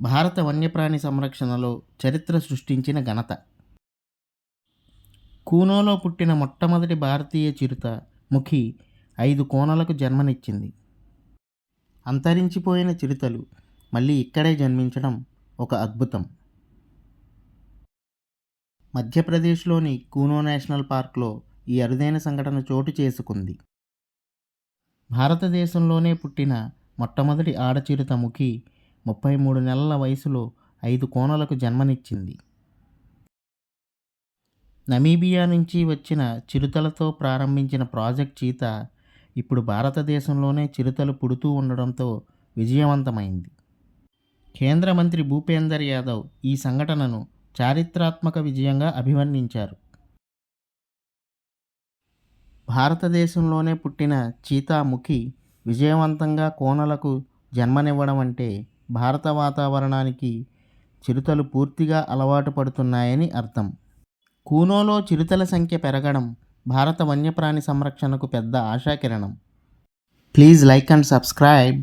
భారత వన్యప్రాణి సంరక్షణలో చరిత్ర సృష్టించిన ఘనత. కూనోలో పుట్టిన మొట్టమొదటి భారతీయ చిరుత ముఖి ఐదు కోనలకు జన్మనిచ్చింది. అంతరించిపోయిన చిరుతలు మళ్ళీ ఇక్కడే జన్మించడం ఒక అద్భుతం. మధ్యప్రదేశ్లోని కూనో నేషనల్ పార్క్లో ఈ అరుదైన సంఘటన చోటు చేసుకుంది. భారతదేశంలోనే పుట్టిన మొట్టమొదటి ఆడచిరుత ముఖి ముప్పై మూడు నెలల వయసులో ఐదు కోనలకు జన్మనిచ్చింది. నమీబియా నుంచి వచ్చిన చిరుతలతో ప్రారంభించిన ప్రాజెక్ట్ చీత ఇప్పుడు భారతదేశంలోనే చిరుతలు పుడుతూ ఉండడంతో విజయవంతమైంది. కేంద్ర మంత్రి భూపేందర్ యాదవ్ ఈ సంఘటనను చారిత్రాత్మక విజయంగా అభివర్ణించారు. భారతదేశంలోనే పుట్టిన చీతాముఖి విజయవంతంగా కోనలకు జన్మనివ్వడం అంటే భారత వాతావరణానికి చిరుతలు పూర్తిగా అలవాటు పడుతున్నాయని అర్థం. కూనోలో చిరుతల సంఖ్య పెరగడం భారత వన్యప్రాణి సంరక్షణకు పెద్ద ఆశాకిరణం. Please like and subscribe.